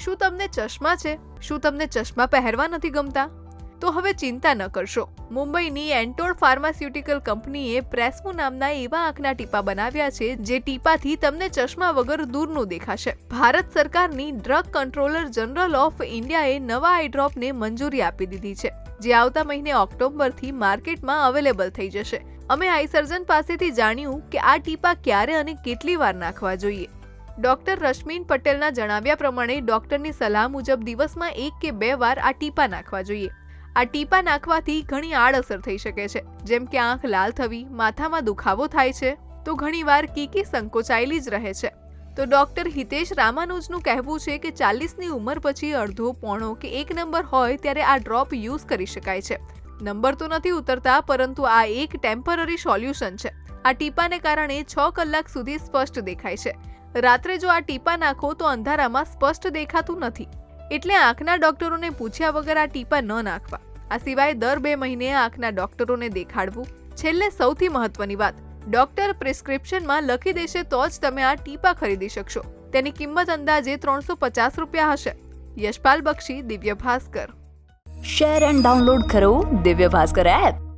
શું તમને ચશ્મા છે? શું તમને ચશ્મા પહેરવા નથી ગમતા? તો હવે ચિંતા ન કરશો. મુંબઈની એન્ટોર ફાર્માસ્યુટિકલ કંપનીએ પ્રેસ્મો નામના એવા આંખના ટીપા બનાવ્યા છે જે ટીપાથી તમને ચશ્મા વગર દૂરનું દેખાશે. ભારત સરકારની ડ્રગ કંટ્રોલર જનરલ ઓફ ઇન્ડિયાએ નવા આઈડ્રોપને મંજૂરી આપી દીધી છે, જે આવતા મહિને ઓક્ટોબરથી માર્કેટમાં અવેલેબલ થઈ જશે. અમે આઈ સર્જન પાસેથી જાણ્યું કે આ ટીપા ક્યારે અને કેટલી વાર નાખવા જોઈએ. ડોક્ટર રશ્મિન પટેલના જણાવ્યા પ્રમાણે ડોક્ટરની સલાહ મુજબ દિવસમાં એક કે બે વાર આ ટીપા નાખવા જોઈએ. આ ટીપા નાખવાથી ઘણી આડઅસર થઈ શકે છે. જેમ કે આંખ લાલ થવી, માથામાં દુખાવો થાય છે, તો ઘણીવાર કીકી સંકોચાયેલી જ રહે છે. તો ડોક્ટર હિતેશ રામાનુજનું કહેવું છે કે ચાલીસની ઉંમર પછી અડધો પોણો કે એક નંબર હોય ત્યારે આ ડ્રોપ યુઝ કરી શકાય છે. નંબર તો નથી ઉતરતા, પરંતુ આ એક ટેમ્પરરી સોલ્યુશન છે. આ ટીપાને કારણે છ કલાક સુધી સ્પષ્ટ દેખાય છે. રાત્રે જો આ ટીપા નાખો તો અંધારામાં સ્પષ્ટ દેખાતું નથી. એટલે આંખના ડોક્ટરોને પૂછ્યા વગર આ ટીપા ન નાખવા. આ સિવાય દર બે મહિને આંખના ડોક્ટરોને દેખાડવું. છેલ્લે સૌથી મહત્વની વાત, ડોક્ટર પ્રિસ્ક્રિપ્શનમાં લખી દેશે તો જ તમે આ ટીપા ખરીદી શકશો. તેની કિંમત અંદાજે ત્રણસો પચાસ રૂપિયા હશે. યશપાલ બક્ષી, Divya Bhaskar. Share and download કરો દિવ્ય ભાસ્કર એપ.